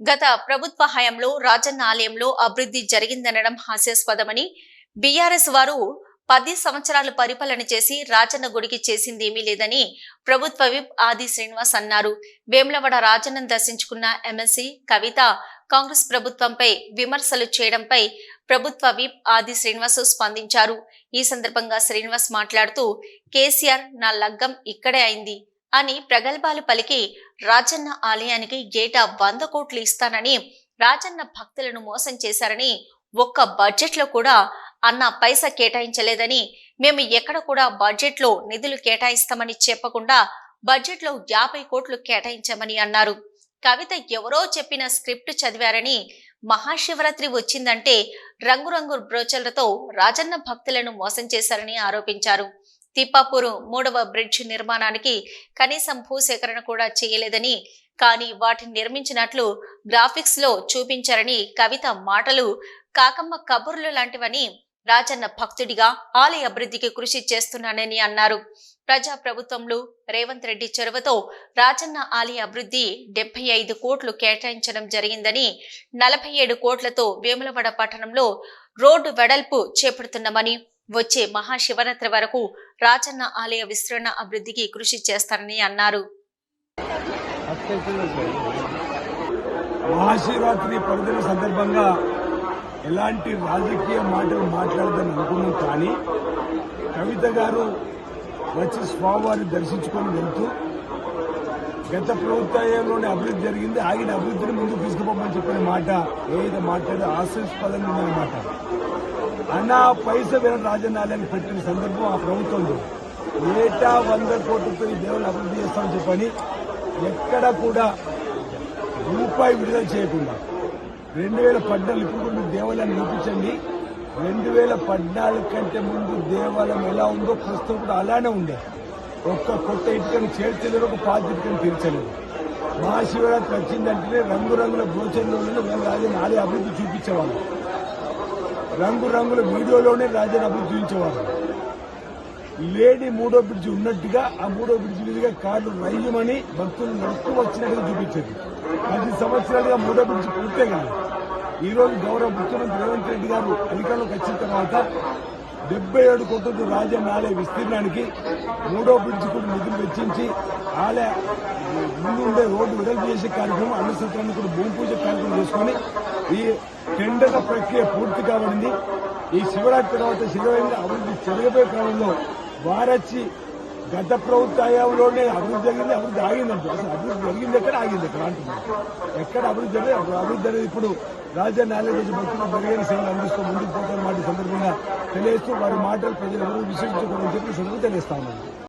గత ప్రభుత్వ హయాంలో రాజన్న ఆలయంలో అభివృద్ధి జరిగిందనడం హాస్యాస్పదమని బీఆర్ఎస్ వారు పది సంవత్సరాలు పరిపాలన చేసి రాజన్న గుడికి చేసిందేమీ లేదని ప్రభుత్వ విప్ ఆది శ్రీనివాస్ అన్నారు. వేములవాడ రాజన్నను దర్శించుకున్న ఎమ్మెల్సీ కవిత కాంగ్రెస్ ప్రభుత్వంపై విమర్శలు చేయడంపై ప్రభుత్వ విప్ ఆది శ్రీనివాస్ స్పందించారు. ఈ సందర్భంగా శ్రీనివాస్ మాట్లాడుతూ కేసీఆర్ నా లగ్గం ఇక్కడే అయింది అని ప్రగల్భాలు పలికి రాజన్న ఆలయానికి ఏటా వంద కోట్లు ఇస్తానని రాజన్న భక్తులను మోసం చేశారని ఒక్క బడ్జెట్లో కూడా అన్న పైసా కేటాయించలేదని మేము ఎక్కడ కూడా బడ్జెట్లో నిధులు కేటాయిస్తామని చెప్పకుండా బడ్జెట్లో యాభై కోట్లు కేటాయించామని అన్నారు. కవిత ఎవరో చెప్పిన స్క్రిప్ట్ చదివారని మహాశివరాత్రి వచ్చిందంటే రంగురంగు బ్రోచర్లతో రాజన్న భక్తులను మోసం చేశారని ఆరోపించారు. తిప్పాపూరు మూడవ బ్రిడ్జ్ నిర్మాణానికి కనీసం భూసేకరణ కూడా చేయలేదని కానీ వాటిని నిర్మించినట్లు గ్రాఫిక్స్లో చూపించారని కవిత మాటలు కాకమ్మ కబుర్లు లాంటివని రాజన్న భక్తుడిగా ఆలయ అభివృద్ధికి కృషి చేస్తున్నానని అన్నారు. ప్రజా ప్రభుత్వంలో రేవంత్ రెడ్డి చొరవతో రాజన్న ఆలయ అభివృద్ధి డెబ్బై ఐదు కోట్లు కేటాయించడం జరిగిందని నలభై ఏడు కోట్లతో వేములవాడ పట్టణంలో రోడ్డు వెడల్పు చేపడుతున్నామని వచ్చే మహాశివరాత్రి వరకు రాజన్న ఆలయ విస్తరణ అభివృద్ధికి కృషి చేస్తారని అన్నారు. మహాశివరాత్రి పర్వదిన సందర్భంగా ఎలాంటి రాజకీయ మాటలు మాట్లాడదని అనుకున్నాం కానీ కవిత గారు వచ్చి స్వామివారిని దర్శించుకొని వెళ్తూ గత ప్రభుత్వంలోనే అభివృద్ధి జరిగింది ఆగిన అభివృద్ధిని ముందుకు తీసుకుపోమని చెప్పిన మాట ఏదైతే మాట్లాడో ఆశ్రయస్పదంగా ఉందన్నమాట. అన్నా పైస వేరే రాజన్నాలని పెట్టిన సందర్భం ఆ ప్రభుత్వంలో ఏటా వంద కోట్ల రూపాయలు దేవుని అభివృద్ధి చేస్తామని చెప్పని ఎక్కడ కూడా రూపాయి విడుదల చేయకుండా రెండు వేల పద్నాలుగు ఇప్పుడు కూడా మీరు దేవాలయాన్ని చూపించండి. రెండు వేల పద్నాలుగు కంటే ముందు దేవాలయం ఎలా ఉందో ప్రస్తుతం కూడా అలానే ఉండే. ఒక్క కొత్త ఇటుకను చేర్చలేరు ఒక పాత ఇటుకను తీర్చలేదు. మహాశివరాత్రి వచ్చిందంటే రంగురంగుల బ్రోచర్లోనే మేము రాజని ఆలయ అభివృద్ధి చూపించేవాళ్ళం. రంగురంగుల వీడియోలోనే రాజని చూపించేవారు. లేడీ లేని మూడో బ్రిడ్జి ఉన్నట్టుగా ఆ మూడో బ్రిడ్జి మీదుగా కార్లు రైయమని భక్తులు నడుస్తూ వచ్చినట్టుగా చూపించేది. పది సంవత్సరాలుగా మూడో బ్రిడ్జి పూర్తే కాదు ఈ రోజు గౌరవ ముఖ్యమంత్రి రేవంత్ రెడ్డి గారు అధికారంలోకి వచ్చిన తర్వాత డెబ్బై ఏడు కోట్ల రాజన్న ఆలయ విస్తీర్ణానికి మూడో బ్రిడ్జి కూడా నిధులు వెచ్చించి ఆలయ ముందుండే రోడ్డు విడుదల చేసే కార్యక్రమం అన్న సత్రాన్ని కూడా భూమి పూజ కార్యక్రమం చేసుకుని ఈ టెండర్ల ప్రక్రియ పూర్తి కాబడింది. ఈ శివరాత్రి తర్వాత శివరంగా అభివృద్ధి జరగబోయే క్రమంలో వారచ్చి గత ప్రభుత్వ హయాంలోనే అభివృద్ధి జరిగింది. అభివృద్ధి ఆగిందంటే. అసలు అభివృద్ధి జరిగింది ఎక్కడ? ఆగింది ఎక్కడ? అంటున్నారు. ఎక్కడ అభివృద్ధి జరిగింది? అప్పుడు అభివృద్ధి అనేది ఇప్పుడు రాజ్యాన్ని నాలుగు రోజు భక్తులు మెరుగైన సేవలు అందిస్తూ ముందుకు పోతున్న మాట సందర్భంగా తెలియజేస్తూ వారి మాటలు ప్రజలు ఎవరు విశ్వసించుకోవాలని చెప్పి సందర్భంగా తెలియస్తా ఉన్నాను.